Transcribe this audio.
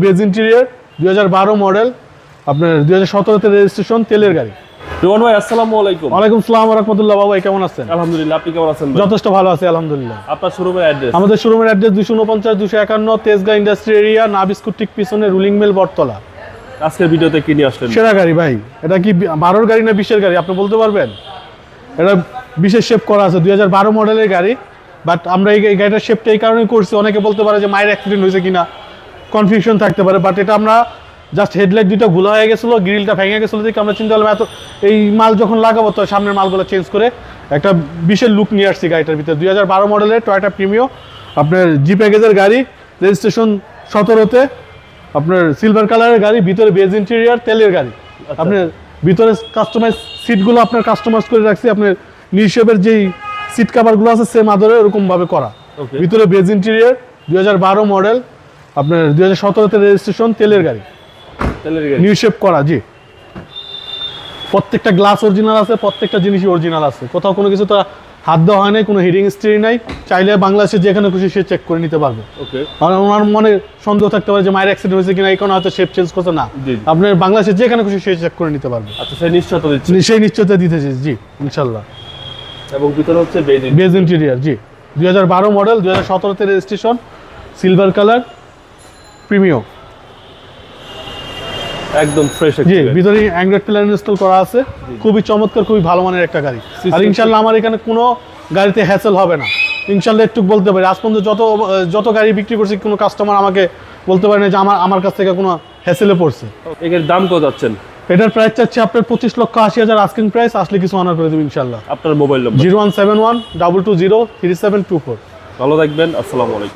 Base interior দুই হাজার বারো মডেল আপনার দুই হাজার সতেরোতে রেজিস্ট্রেশন তেলের গাড়ি। রোহন ভাই আসসালামু আলাইকুম। ওয়ালাইকুম সালাম রহমতুল্লাহ বাবা কেমন আছেন? আলহামদুলিল্লাহ আপনি কেমন আছেন যথেষ্ট ভালো আছে আলহামদুলিল্লাহ। আপনার শোরুমের অ্যাড্রেস আমাদের শোরুমের অ্যাড্রেস দুশো উনপঞ্চাশ দুশো একান্ন তেজগাঁ ইন্ডাস্ট্রি এরিয়া নাবিস্কুট ঠিক পিছনে রুলিং মিল বটতলা। আজকের ভিডিওতে কি নিয়ে আসলেন? সেরা গাড়ি ভাই। এটা কি বারোর গাড়ি না বিশের গাড়ি? আপনি বলতে পারবেন? এটা বিশেষ শেপ করা আছে দুই হাজার বারো মডেলের গাড়ি। বাট আমরা এই এই গাড়িটার শেপটা এই কারণেই করছি। অনেকে বলতে পারে যে মায়ের অ্যাক্সিডেন্ট হয়েছে কিনা। কনফিউশন থাকতে পারে বাট এটা আমরা জাস্ট হেডলাইট দুটো ভুলা হয়ে গেছিল গ্রিলটা ভেঙে গেছিল দেখে আমরা চিন্তা করলাম এত এই মাল যখন লাগাবো তো সামনের মালগুলো চেঞ্জ করে একটা বিশেষ লুক নিয়ে আসছি গাড়িটার ভিতরে। দুই হাজার বারো মডেলের টয়টা প্রিমিও আপনার জি প্যাকেজের গাড়ি রেজিস্ট্রেশন সতেরোতে আপনার সিলভার কালারের গাড়ি ভিতরে বেজ ইন্টেরিয়ার তেলের গাড়ি। আপনার ভিতরে কাস্টমাইজ সিটগুলো আপনার কাস্টমাইজ করে রাখছি আপনার নিঃসেবের যেই সিট কাভারগুলো আছে সেম আদরে ওরকমভাবে করা. ভিতরে বেজ ইন্টেরিয়ার দুই হাজার বারো মডেল আপনার দুই হাজার সতেরোতে রেজিস্ট্রেশন তেলের গাড়ি। তেলের গাড়ি। নিউ শেপ করা জি। প্রত্যেকটা গ্লাস অরিজিনাল আছে প্রত্যেকটা জিনিসই অরিজিনাল আছে। কোথাও কোনো কিছু তো হাত দেওয়া হয় নাই কোনো হিডিং স্ট্রি নাই। চাইলে বাংলাদেশে যেখানে খুশি সে চেক করে নিতে পারবে। ওকে। আর ওনার মনে সন্দেহ থাকতে পারে যে মায়ের অ্যাক্সিডেন্ট হয়েছে কিনা এই কারণে হয়তো শেপ চেঞ্জ করছে না। আপনার বাংলাদেশে যেখানে খুশি সে চেক করে নিতে পারবে। আচ্ছা সেই নিশ্চয়তা দিচ্ছি। সেই নিশ্চয়তা দিতেছি জি ইনশাল্লাহ। এবং ভিতরে হচ্ছে বেজ ইন্টেরিয়ার জি। দুই হাজার বারো মডেল দুই হাজার সতেরোতে রেজিস্ট্রেশন সিলভার কালার প্রিমিও। একদম ফ্রেশ জি ভিতরে অ্যান্ড্রয়েড প্ল্যান ইনস্টল করা আছে। খুবই চমৎকার খুবই ভালো মানের একটা গাড়ি। আর ইনশাল্লাহ আমার এখানে কোনো গাড়িতে হ্যাসেল হবে না। ইনশাল্লাহ একটু বলতে পারি আজ পর্যন্ত যত যত গাড়ি বিক্রি করছি কোনো কাস্টমার আমাকে বলতে পারে না যে আমার আমার কাছ থেকে কোনো হ্যাসেলে পড়ছে। এর দাম কত যাচ্ছেন? এটার প্রাইস চাচ্ছি আপনার পঁচিশ লক্ষ আশি হাজার আস্কিং প্রাইস আসলে কিছু অনার করে দেবো ইনশাল্লাহ আপনার mobile number zero one seven one double two zero three seven two four ভালো থাকবেন আসসালামু আলাইকুম।